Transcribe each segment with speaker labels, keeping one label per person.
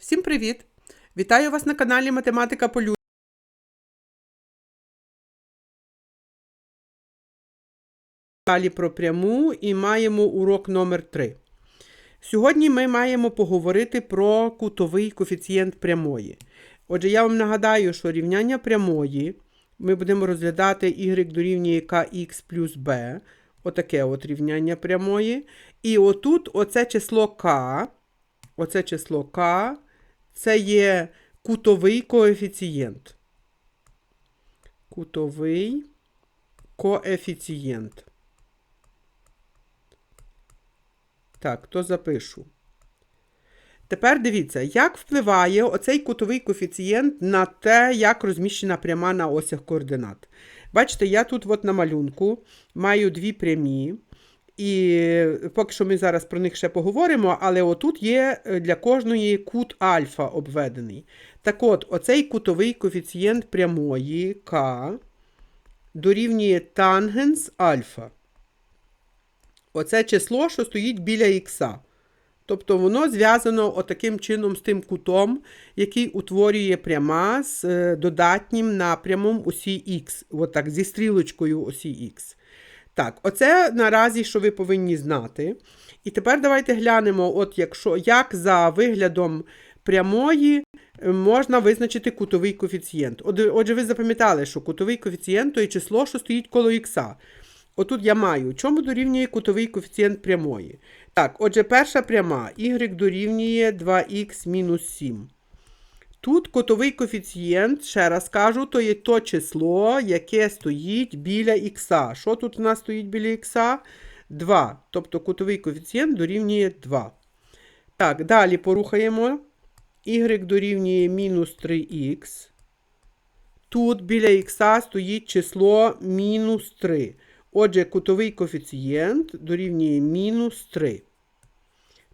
Speaker 1: Всім привіт! Вітаю вас на каналі Математика Полю. Далі про пряму і маємо урок номер 3. Сьогодні ми маємо поговорити про кутовий коефіцієнт прямої. Отже, я вам нагадаю, що рівняння прямої ми будемо розглядати y дорівнює kx плюс b. Отаке от рівняння прямої. І отут оце число k, оце число k, це є кутовий коефіцієнт. Кутовий коефіцієнт. Так, то запишу. Тепер дивіться, як впливає оцей кутовий коефіцієнт на те, як розміщена пряма на осях координат. Бачите, я тут от на малюнку маю дві прямі. І поки що ми зараз про них ще поговоримо, але отут є для кожної кут альфа обведений. Так от, оцей кутовий коефіцієнт прямої К дорівнює тангенс альфа. Оце число, що стоїть біля х. Тобто воно зв'язано отаким чином з тим кутом, який утворює пряма з е, додатнім напрямом осі х, отак, зі стрілочкою осі х. Так, оце наразі, що ви повинні знати. І тепер давайте глянемо, от якщо, як за виглядом прямої е, можна визначити кутовий коефіцієнт. Отже, ви запам'ятали, що кутовий коефіцієнт то є число, що стоїть коло х. Отут я маю, чому дорівнює кутовий коефіцієнт прямої. Так, отже, перша пряма y дорівнює 2х мінус 7. Тут кутовий коефіцієнт, ще раз кажу, то є то число, яке стоїть біля х. Що тут у нас стоїть біля х? 2. Тобто кутовий коефіцієнт дорівнює 2. Так, далі порухаємо. y дорівнює мінус 3х. Тут біля х стоїть число мінус 3. Отже, кутовий коефіцієнт дорівнює мінус 3.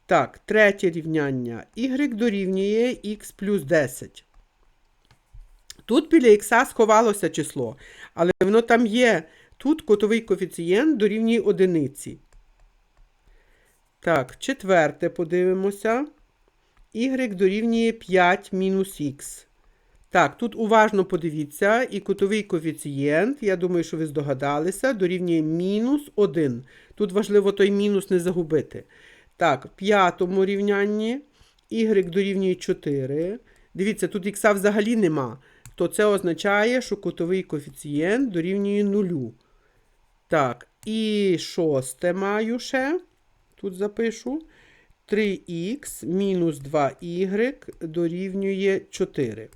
Speaker 1: Так, третє рівняння. y дорівнює х плюс 10. Тут біля х сховалося число, але воно там є. Тут кутовий коефіцієнт дорівнює одиниці. Так, четверте подивимося. y дорівнює 5 мінус х. Так, тут уважно подивіться, і кутовий коефіцієнт, я думаю, що ви здогадалися, дорівнює мінус 1. Тут важливо той мінус не загубити. Так, в п'ятому рівнянні y дорівнює 4. Дивіться, тут х взагалі нема. То це означає, що кутовий коефіцієнт дорівнює 0. Так, і шосте маю ще. Тут запишу. 3х мінус 2y дорівнює 4.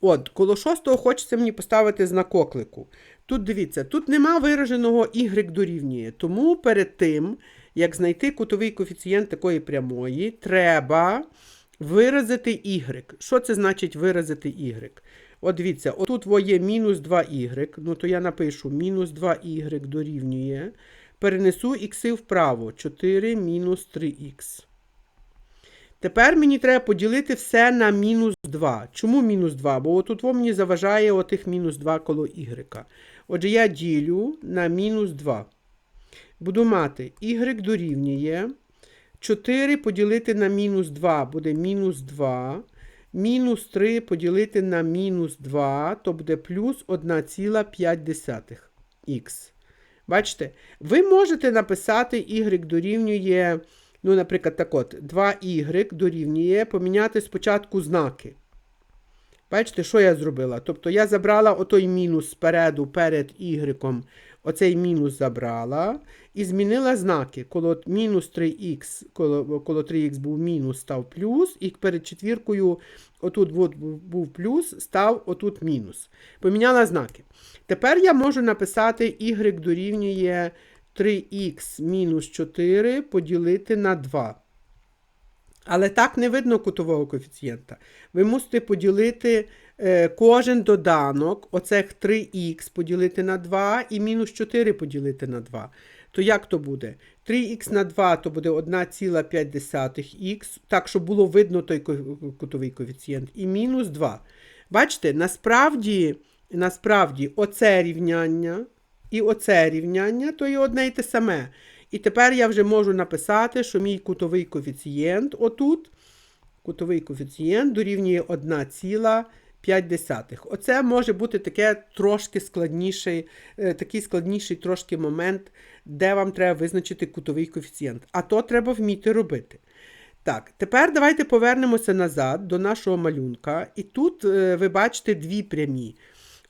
Speaker 1: От, коло шостого хочеться мені поставити знак оклику. Тут дивіться, тут нема вираженого y дорівнює. Тому перед тим, як знайти кутовий коефіцієнт такої прямої, треба виразити y. Що це значить виразити y? От дивіться, отут є мінус 2y, ну то я напишу мінус 2y дорівнює. Перенесу х вправо 4 мінус 3х. Тепер мені треба поділити все на мінус 2. Чому мінус 2? Бо тут мені заважає отих мінус 2 коло y. Отже, я ділю на мінус 2. Буду мати y дорівнює 4 поділити на мінус 2 буде мінус 2. Мінус 3 поділити на мінус 2, то буде плюс 1,5х. Бачите? Ви можете написати y дорівнює. Ну, наприклад, так от, 2y дорівнює поміняти спочатку знаки. Бачите, що я зробила? Тобто я забрала отой мінус спереду перед y, оцей мінус забрала і змінила знаки. Коло мінус 3х, коло, коло 3х був мінус, став плюс, і перед четвіркою отут був плюс, став отут мінус. Поміняла знаки. Тепер я можу написати y дорівнює 3х мінус 4 поділити на 2. Але так не видно кутового коефіцієнта. Ви мусите поділити кожен доданок, оцех 3х поділити на 2 і мінус 4 поділити на 2. То як то буде? 3х на 2 то буде 1,5х, так, щоб було видно той кутовий коефіцієнт, і мінус 2. Бачите, насправді, насправді оце рівняння. І оце рівняння то є одне й те саме. І тепер я вже можу написати, що мій кутовий коефіцієнт отут Кутовий коефіцієнт дорівнює 1,5. Оце може бути таке трошки складніший, е, такий складніший трошки момент, де вам треба визначити кутовий коефіцієнт. А то треба вміти робити. Так, тепер давайте повернемося назад до нашого малюнка. І тут е, ви бачите дві прямі.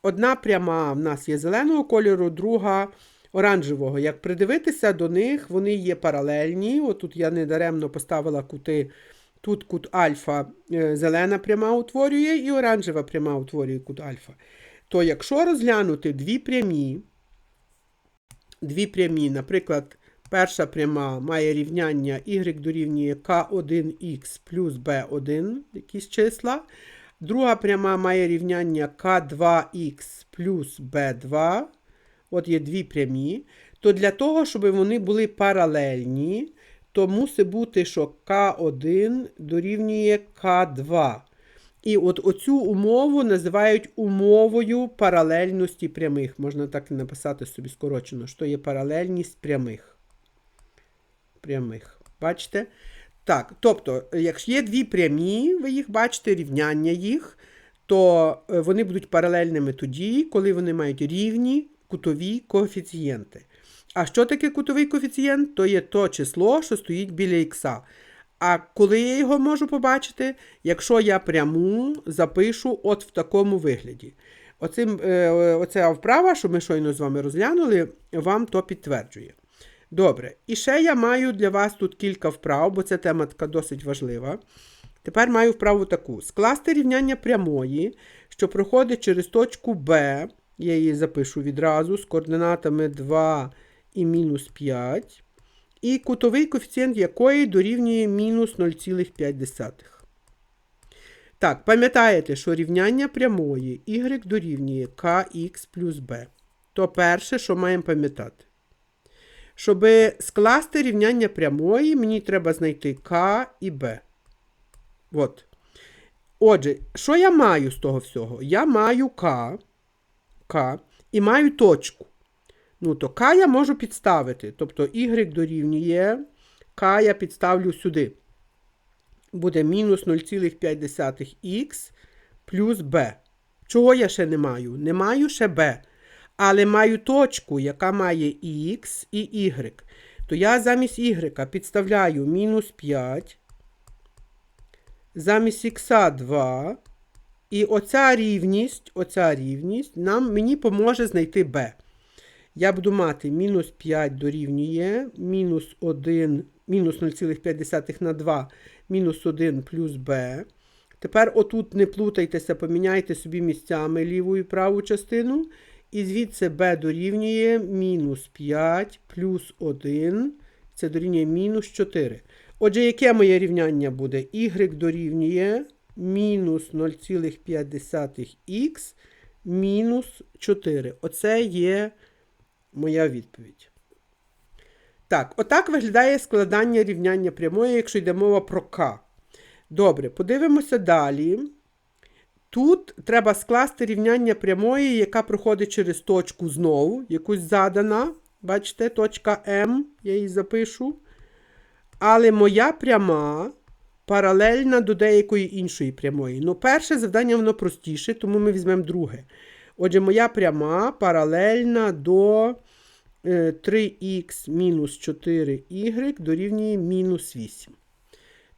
Speaker 1: Одна пряма в нас є зеленого кольору, друга оранжевого. Як придивитися до них, вони є паралельні. Отут я недаремно поставила кути. Тут кут альфа е, зелена пряма утворює і оранжева пряма утворює кут альфа. То якщо розглянути дві прямі, дві прямі, наприклад, перша пряма має рівняння y дорівнює k1x плюс b1, якісь числа. Друга пряма має рівняння k2x плюс b2. От є дві прямі. То для того, щоб вони були паралельні, то мусить бути, що К1 дорівнює К2. І от оцю умову називають умовою паралельності прямих. Можна так написати собі скорочено, що є паралельність прямих. Прямих. Бачите? Так, тобто, якщо є дві прямі, ви їх бачите, рівняння їх, то е, вони будуть паралельними тоді, коли вони мають рівні кутові коефіцієнти. А що таке кутовий коефіцієнт? То є то число, що стоїть біля х. А коли я його можу побачити, якщо я пряму запишу от в такому вигляді. Оцим, е, Оця вправа, що ми щойно з вами розглянули, вам то підтверджує. Добре, і ще я маю для вас тут кілька вправ, бо ця тема така досить важлива. Тепер маю вправу таку: скласти рівняння прямої, що проходить через точку Б. Я її запишу відразу з координатами 2 і мінус 5. І кутовий коефіцієнт якої дорівнює мінус 0,5. Так, пам'ятаєте, що рівняння прямої y дорівнює kx плюс b. То перше, що маємо пам'ятати. Щоб скласти рівняння прямої, мені треба знайти k і b. От. Отже, що я маю з того всього? Я маю k, k і маю точку. Ну, то К я можу підставити. Тобто y дорівнює К я підставлю сюди. Буде мінус 0,5х плюс b. Чого я ще не маю? Не маю ще b. Але маю точку, яка має х і y. То я замість y підставляю мінус 5. Замість х 2. І оця рівність, оця рівність нам, мені поможе знайти b я буду мати мінус 5 дорівнює мінус 1, мінус 0,5 на 2, мінус 1 плюс b. Тепер отут не плутайтеся, поміняйте собі місцями ліву і праву частину. І звідси b дорівнює мінус 5 плюс 1. Це дорівнює мінус 4. Отже, яке моє рівняння буде? y дорівнює мінус 0,5х мінус 4. Оце є моя відповідь. Так, отак виглядає складання рівняння прямої, якщо йде мова про К. Добре, подивимося далі. Тут треба скласти рівняння прямої, яка проходить через точку знову, якусь задана. Бачите, точка М, я її запишу. Але моя пряма паралельна до деякої іншої прямої. Ну, перше завдання воно простіше, тому ми візьмемо друге. Отже, моя пряма паралельна до 3х е, мінус 4y дорівнює мінус 8.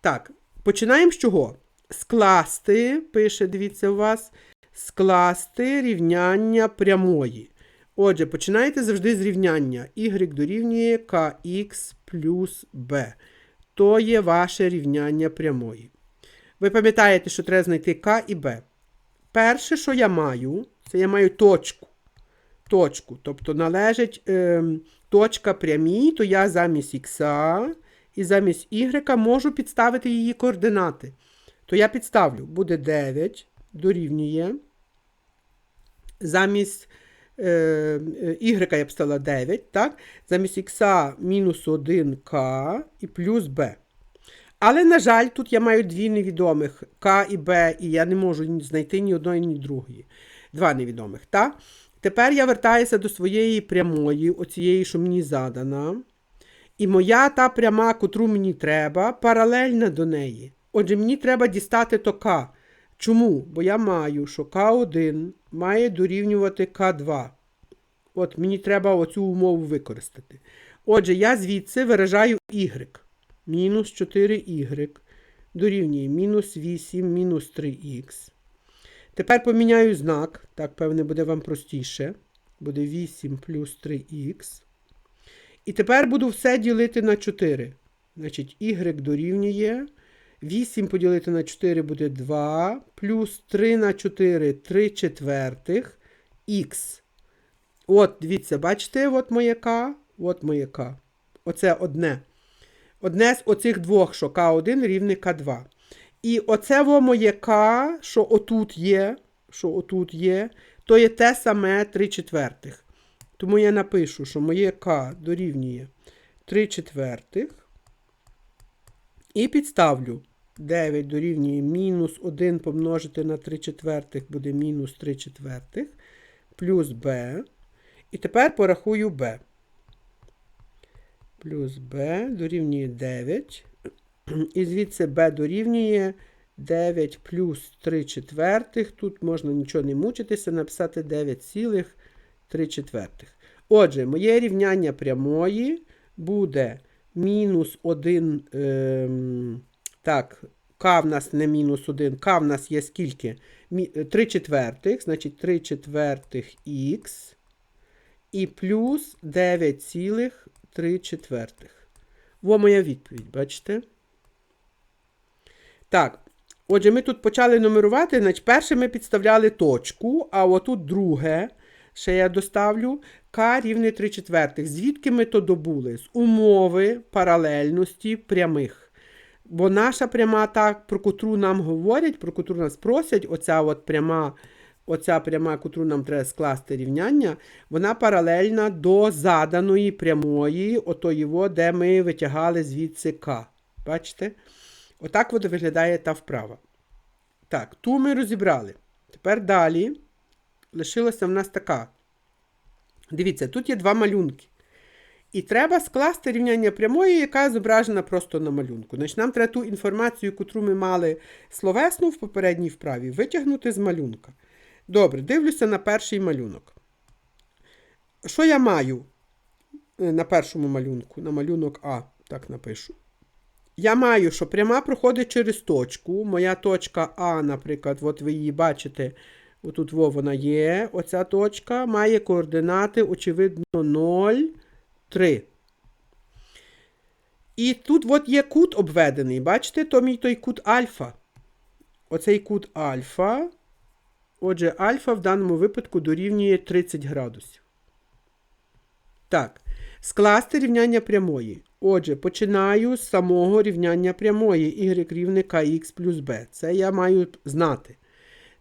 Speaker 1: Так, починаємо з чого? Скласти, пише, дивіться у вас, скласти рівняння прямої. Отже, починаєте завжди з рівняння y дорівнює kx плюс b. То є ваше рівняння прямої. Ви пам'ятаєте, що треба знайти k і b. Перше, що я маю, це я маю точку точку. Тобто належить е, точка прямій, то я замість х і замість y можу підставити її координати. То я підставлю, буде 9, дорівнює. Замість е, y я поставила 9, так? замість х мінус 1к і плюс b. Але, на жаль, тут я маю дві невідомих К і Б, і я не можу знайти ні одної, ні другої. Два невідомих. так? Тепер я вертаюся до своєї прямої, оцієї, що мені задана. І моя та пряма, котру мені треба, паралельна до неї. Отже, мені треба дістати то К. Чому? Бо я маю, що К1 має дорівнювати К2. От мені треба оцю умову використати. Отже, я звідси виражаю y. Мінус 4y дорівнює мінус 8 мінус 3х. Тепер поміняю знак. Так, певне, буде вам простіше. Буде 8 плюс 3х. І тепер буду все ділити на 4. Значить, y дорівнює. 8 поділити на 4 буде 2. Плюс 3 на 4 3 четвертих х. От, дивіться, бачите, от моє К, от моє К. Оце одне. Одне з оцих двох, що К1 рівне К2. І оце во К, що отут є, що отут є, то є те саме 3 четвертих. Тому я напишу, що моє К дорівнює 3 четвертих. І підставлю 9 дорівнює мінус 1 помножити на 3 четвертих буде мінус 3 четвертих, плюс b. І тепер порахую b. Плюс b дорівнює 9. І звідси b дорівнює 9 плюс 3 четвертих. Тут можна нічого не мучитися, написати 9,3 четвертих. Отже, моє рівняння прямої буде мінус 1. Ем, так, К в нас не мінус 1, К в нас є скільки? 3 четвертих, значить 3 четвертих х і плюс 9,3 четвертих. Во моя відповідь, бачите? Так, отже, ми тут почали нумерувати, значить перше ми підставляли точку, а отут друге, ще я доставлю, К рівне 3 четвертих. Звідки ми то добули? З умови паралельності прямих. Бо наша пряма, так, про котру нам говорять, про котру нас просять, оця от пряма, оця пряма, котру нам треба скласти рівняння, вона паралельна до заданої прямої, отої, де ми витягали звідси К. Бачите? Отак от виглядає та вправа. Так, ту ми розібрали. Тепер далі лишилася в нас така. Дивіться, тут є два малюнки. І треба скласти рівняння прямої, яка зображена просто на малюнку. Значить, Нам треба ту інформацію, яку ми мали словесну в попередній вправі, витягнути з малюнка. Добре, дивлюся на перший малюнок. Що я маю е, на першому малюнку? На малюнок А, так напишу. Я маю, що пряма проходить через точку. Моя точка А, наприклад, от ви її бачите, отут вона є. Оця точка має координати, очевидно, 0. 3. І тут от є кут обведений. Бачите, то мій той кут альфа. Оцей кут альфа. Отже, альфа в даному випадку дорівнює 30 градусів. Так. Скласти рівняння прямої. Отже, починаю з самого рівняння прямої y рівне kx плюс b. Це я маю знати.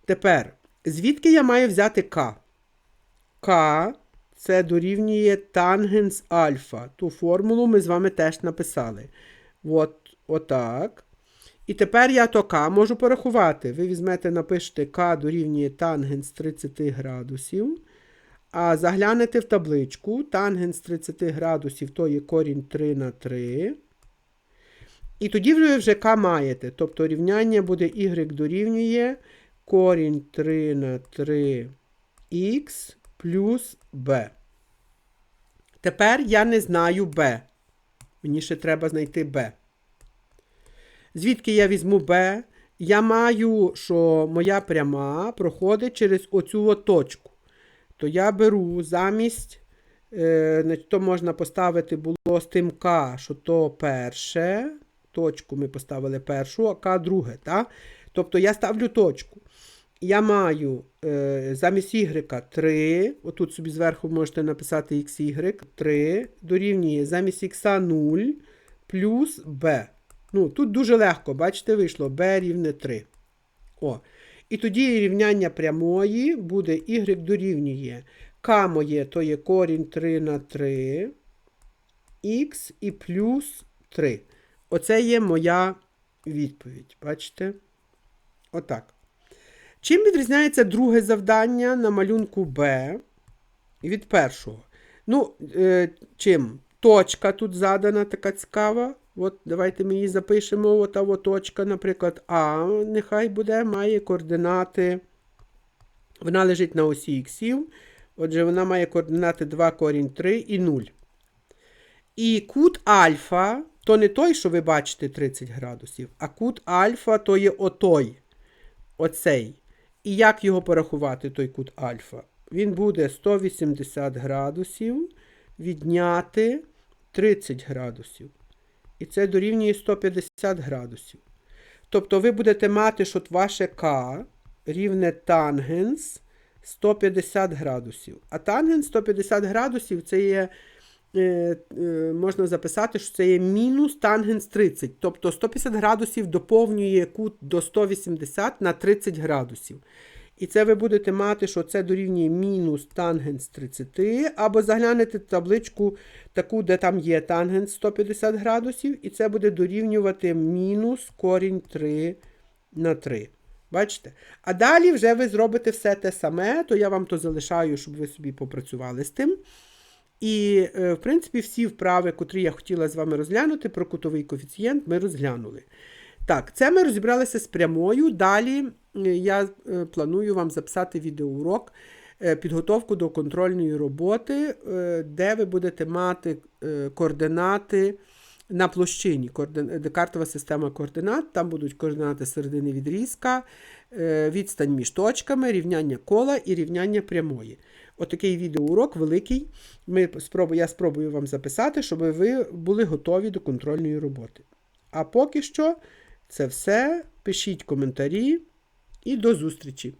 Speaker 1: Тепер, звідки я маю взяти k? k це дорівнює тангенс альфа. Ту формулу ми з вами теж написали. От, Отак. І тепер я то К можу порахувати. Ви візьмете, напишете К дорівнює тангенс 30 градусів. А заглянете в табличку. Тангенс 30 градусів то є корінь 3 на 3. І тоді ви вже К маєте. Тобто рівняння буде y дорівнює корінь 3 на 3 х плюс b. Тепер я не знаю b. Мені ще треба знайти b. Звідки я візьму b? Я маю, що моя пряма проходить через оцю точку. То я беру замість, е, то можна поставити було з тим К, що то перше. Точку ми поставили першу, а К друге. Так? Тобто я ставлю точку я маю е, замість y 3, отут собі зверху можете написати xy, 3 дорівнює замість x 0 плюс b. Ну, Тут дуже легко, бачите, вийшло b рівне 3. О. І тоді рівняння прямої буде y дорівнює k моє, то є корінь 3 на 3, х і плюс 3. Оце є моя відповідь. Бачите? Отак. Чим відрізняється друге завдання на малюнку Б від першого? Ну, е, чим? Точка тут задана така цікава. От давайте ми її запишемо. Ота от точка, наприклад, А, нехай буде, має координати. Вона лежить на осі іксів. Отже, вона має координати 2 корінь 3 і 0. І кут альфа то не той, що ви бачите 30 градусів, а кут альфа то є отой. Оцей. І як його порахувати, той кут альфа? Він буде 180 градусів відняти 30 градусів. І це дорівнює 150 градусів. Тобто ви будете мати, що ваше К рівне тангенс 150 градусів. А тангенс 150 градусів це є, е, е, можна записати, що це є мінус тангенс 30. Тобто 150 градусів доповнює кут до 180 на 30 градусів. І це ви будете мати, що це дорівнює мінус тангенс 30, або заглянете табличку таку, де там є тангенс 150 градусів, і це буде дорівнювати мінус корінь 3 на 3. Бачите? А далі вже ви зробите все те саме, то я вам то залишаю, щоб ви собі попрацювали з тим. І, е, в принципі, всі вправи, котрі я хотіла з вами розглянути, про кутовий коефіцієнт, ми розглянули. Так, це ми розібралися з прямою. Далі я е, планую вам записати відеоурок е, підготовку до контрольної роботи, е, де ви будете мати е, координати на площині, декартова система координат. Там будуть координати середини відрізка, е, відстань між точками, рівняння кола і рівняння прямої. Отакий відеоурок великий. Ми спробу, я спробую вам записати, щоб ви були готові до контрольної роботи. А поки що це все. Пишіть коментарі і до зустрічі!